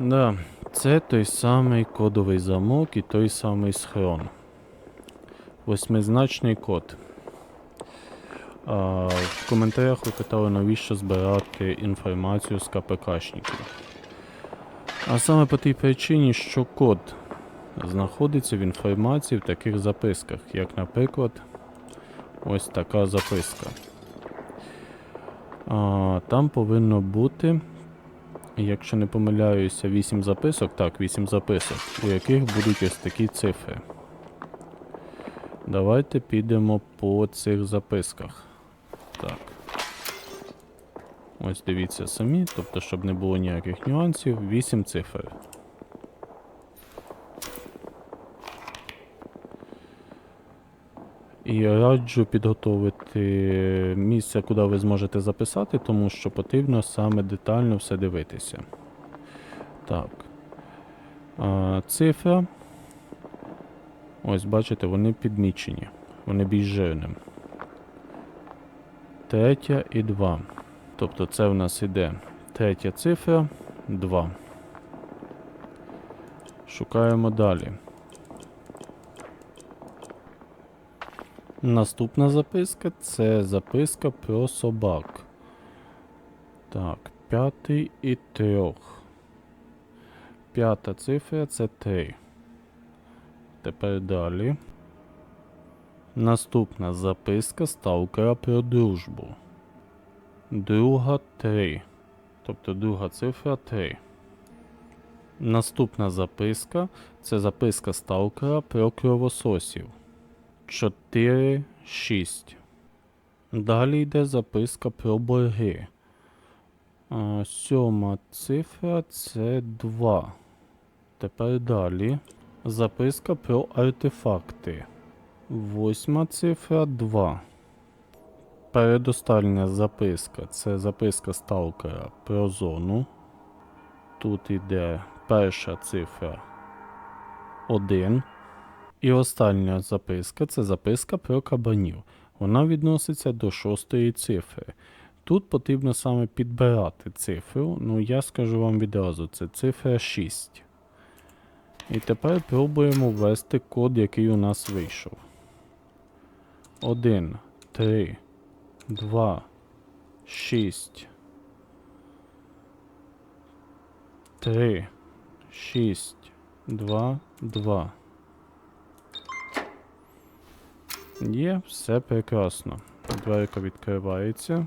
Да, це той самий кодовий замок і той самий схрон. Восьмизначний код. А, в коментарях ви питали, навіщо збирати інформацію з КПКшників. А саме по тій причині, що код знаходиться в інформації в таких записках, як, наприклад, ось така записка. А, там повинно бути, якщо не помиляюся, 8 записок, так, 8 записок, у яких будуть ось такі цифри. Давайте підемо по цих записках. Так. Ось дивіться самі, тобто, щоб не було ніяких нюансів, 8 цифр. І раджу підготовити місце, куди ви зможете записати, тому що потрібно саме детально все дивитися. Так. А, цифра. Ось, бачите, вони підмічені. Вони більш жирним. Третя і 2. Тобто це в нас іде третя цифра 2. Шукаємо далі. Наступна записка це записка про собак. Так, п'ятий і трьох. П'ята цифра це 3. Тепер далі. Наступна записка сталкера про дружбу. Друга 3. Тобто друга цифра 3. Наступна записка це записка сталкера про кровососів. 4, 6. Далі йде записка про борги. Сьома цифра це 2. Тепер далі. Записка про артефакти. Восьма цифра 2. Передостання записка це записка сталкера про зону. Тут йде перша цифра 1. І остання записка це записка про кабанів. Вона відноситься до шостої цифри. Тут потрібно саме підбирати цифру. Ну, я скажу вам відразу, це цифра 6. І тепер пробуємо ввести код, який у нас вийшов. 1, 3, 2, 6. 3, 6, 2, 2. Є, все прекрасно. Дверка відкривається.